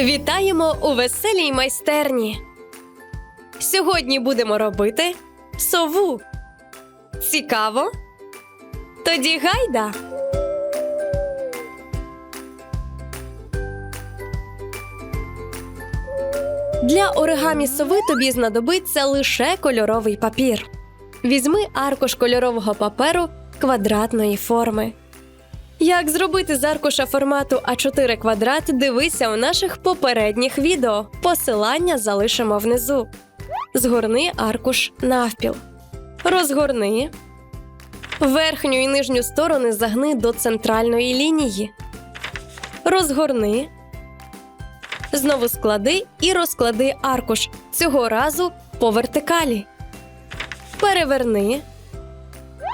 Вітаємо у веселій майстерні. Сьогодні будемо робити сову. Цікаво? Тоді гайда. Для оригамі сови тобі знадобиться лише кольоровий папір. Візьми аркуш кольорового паперу квадратної форми. Як зробити з аркуша формату А4 квадрат, дивися у наших попередніх відео. Посилання залишимо внизу. Згорни аркуш навпіл. Розгорни. Верхню і нижню сторони загни до центральної лінії. Розгорни. Знову склади і розклади аркуш. Цього разу по вертикалі. Переверни.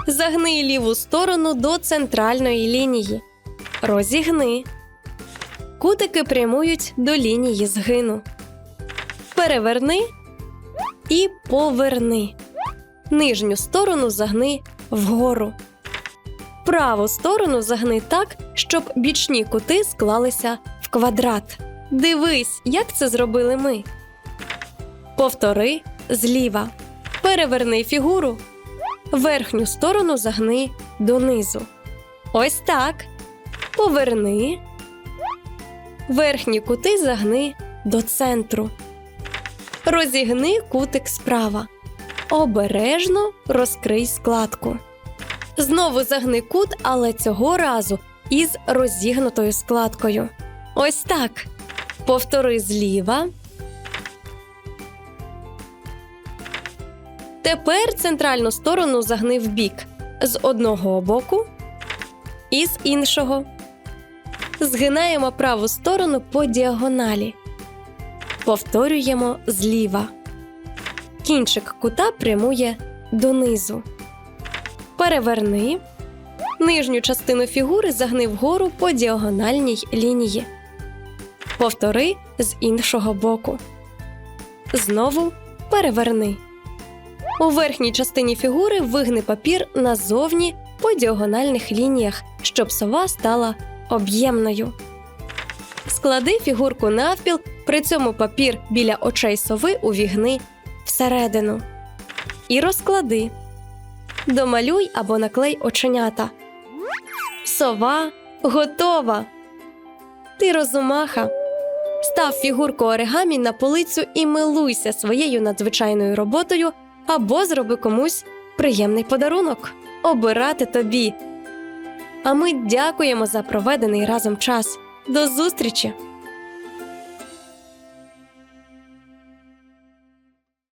Загни ліву сторону до центральної лінії. Розігни. Кутики прямують до лінії згину. Переверни і поверни. Нижню сторону загни вгору. Праву сторону загни так, щоб бічні кути склалися в квадрат. Дивись, як це зробили ми. Повтори зліва. Переверни фігуру. Верхню сторону загни донизу. Ось так. Поверни. Верхні кути загни до центру. Розігни кутик справа. Обережно розкрий складку. Знову загни кут, але цього разу із розігнутою складкою. Ось так. Повтори зліва. Тепер центральну сторону загни в бік з одного боку і з іншого. Згинаємо праву сторону по діагоналі. Повторюємо зліва. Кінчик кута прямує донизу. Переверни. Нижню частину фігури загни вгору по діагональній лінії. Повтори з іншого боку. Знову переверни. У верхній частині фігури вигни папір назовні по діагональних лініях, щоб сова стала об'ємною. Склади фігурку навпіл, при цьому папір біля очей сови увігни всередину. І розклади. Домалюй або наклей оченята. Сова готова. Ти розумаха. Став фігурку оригамі на полицю і милуйся своєю надзвичайною роботою або зроби комусь приємний подарунок. Обирати тобі. А ми дякуємо за проведений разом час. До зустрічі!